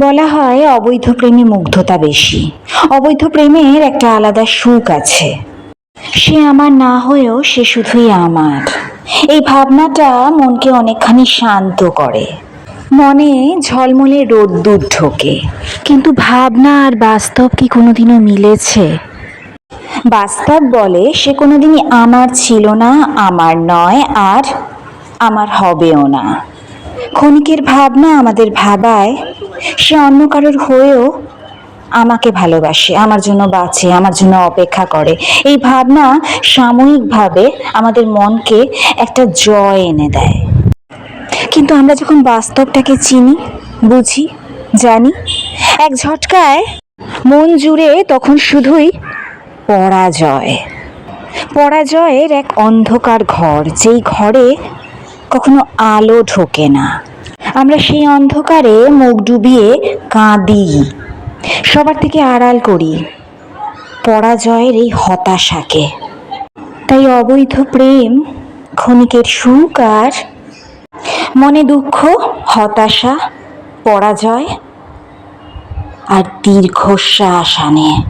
বলা হয় অবৈধ প্রেমে মুগ্ধতা বেশি। অবৈধ প্রেমের একটা আলাদা সুখ আছে। সে আমার না হয়েও সে শুধুই আমার। এই ভাবনাটা মনকে অনেকখানি শান্ত করে। মনে ঝলমলে রোদ্দুর ঢোকে। কিন্তু ভাবনা আর বাস্তব কি কোনোদিনও মিলেছে? বাস্তব বলে সে কোনোদিনই আমার ছিল না, আমার নয়, আর আমার হবেও না। ক্ষণিকের ভাবনা আমাদের ভাবায়, সে অন্য কারোর হয়েও আমাকে ভালোবাসে, আমার জন্য বাঁচে, আমার জন্য অপেক্ষা করে। এই ভাবনা সাময়িকভাবে আমাদের মনকে একটা জয় এনে দেয়। কিন্তু আমরা যখন বাস্তবটাকে চিনি, বুঝি, জানি, এক ঝটকায় মন জুড়ে তখন শুধুই পরাজয়। পরাজয়ের এক অন্ধকার ঘর, যেই ঘরে কখনো আলো ঢোকে না। আমরা সেই অন্ধকারে মুখ ডুবিয়ে কাঁদি। সবার থেকে আড়াল করি। পরাজয়ের এই হতাশাকে। তাই অবৈধ প্রেম, ক্ষণিকের সুখ আর মনে দুঃখ, হতাশা, পরাজয় আর দীর্ঘশ্বাস আনে।